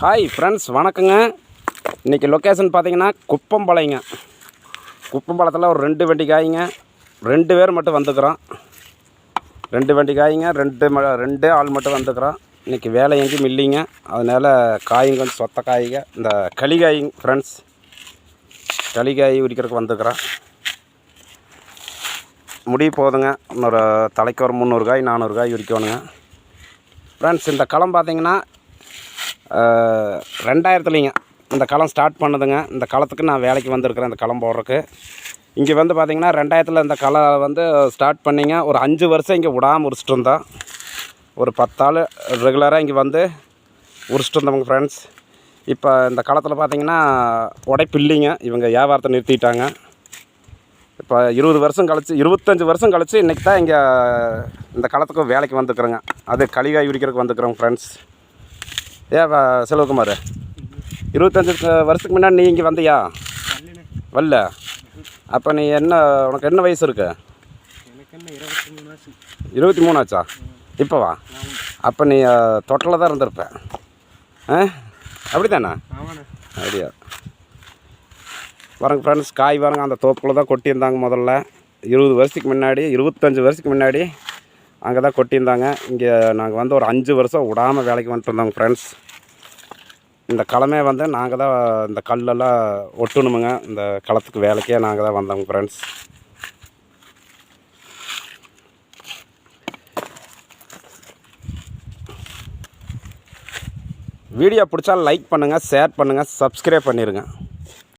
Hi friends வணக்கங்க. இன்றைக்கி location பார்த்தீங்கன்னா குப்பம்பாளையங்க. குப்பம்பாளத்தில் ஒரு ரெண்டு வண்டி காய்ங்க ரெண்டு பேர் மட்டும் வந்துக்கிறோம். ரெண்டு வண்டி காய்ங்க ரெண்டு ம ரெண்டு ஆள் மட்டும் வந்துக்கிறோம். இன்றைக்கி வேலை எங்கேயும் இல்லைங்க. அதனால் காய்ங்க கொஞ்சம் சொத்த காய்ங்க. இந்த களிகாய்ங்க ஃப்ரெண்ட்ஸ் களிகாய் உரிக்கிறதுக்கு வந்துக்கிறோம். முடிய போதுங்க. இன்னொரு தலைக்கு ஒரு முந்நூறு காய் நானூறு காய் உரிக்கணுங்க. ஃப்ரெண்ட்ஸ் இந்த களம் பார்த்தீங்கன்னா ரெண்டாயிரத்துலிங்க இந்த களம் ஸ்டார்ட் பண்ணுதுங்க. இந்த களத்துக்கு நான் வேலைக்கு வந்திருக்கிறேன் இந்த களம் போடுறதுக்கு. இங்கே வந்து பார்த்திங்கன்னா ரெண்டாயிரத்தில் இந்த களை வந்து ஸ்டார்ட் பண்ணிங்க. ஒரு அஞ்சு வருஷம் இங்கே விடாமல் உரிச்சிட்டு இருந்தோம் ஒரு பத்தாள் ரெகுலராக இங்கே வந்து உரிச்சிட்டு இருந்தவங்க ஃப்ரெண்ட்ஸ் இப்போ இந்த களத்தில் பார்த்தீங்கன்னா உடைப்பு இல்லைங்க. இவங்க வியாபாரத்தை நிறுத்திட்டாங்க. இப்போ இருபது வருஷம் கழிச்சு இருபத்தஞ்சி வருஷம் கழித்து இன்றைக்கி தான் இங்கே இந்த களத்துக்கு வேலைக்கு வந்துக்கிறேங்க அது கழிவாய் உரிக்கிறதுக்கு வந்துக்கிறோங்க ஃப்ரெண்ட்ஸ் ஏ செல்வகுமார் இருபத்தஞ்சி வருஷத்துக்கு முன்னாடி நீ இங்கே வந்தியா? வரல. அப்போ நீ என்ன உனக்கு என்ன வயசு இருக்கு? இருபத்தி மூணு ஆச்சா இப்போ வா அப்போ நீ தொட்டில் தான் இருந்திருப்ப. ஆ? அப்படி தானே அப்படியா. வரங்க ஃப்ரெண்ட்ஸ் காய் வரங்க அந்த தோப்புக்குள்ளே தான் கொட்டியிருந்தாங்க முதல்ல. இருபது வருஷத்துக்கு முன்னாடி இருபத்தஞ்சி வருஷத்துக்கு முன்னாடி அங்கே தான் கொட்டியிருந்தாங்க. இங்கே நாங்கள் வந்து ஒரு அஞ்சு வருஷம் விடாமல் வேலைக்கு வந்துட்டு இருந்தோங்க ஃப்ரெண்ட்ஸ் இந்த களமே வந்து நாங்கள் தான் இந்த கல்லெல்லாம் ஒட்டணுமுங்க. இந்த களத்துக்கு வேலைக்கே நாங்கள் தான் வந்தோங்க ஃப்ரெண்ட்ஸ் வீடியோ பிடிச்சா லைக் பண்ணுங்கள் ஷேர் பண்ணுங்கள் சப்ஸ்கிரைப் பண்ணிடுங்க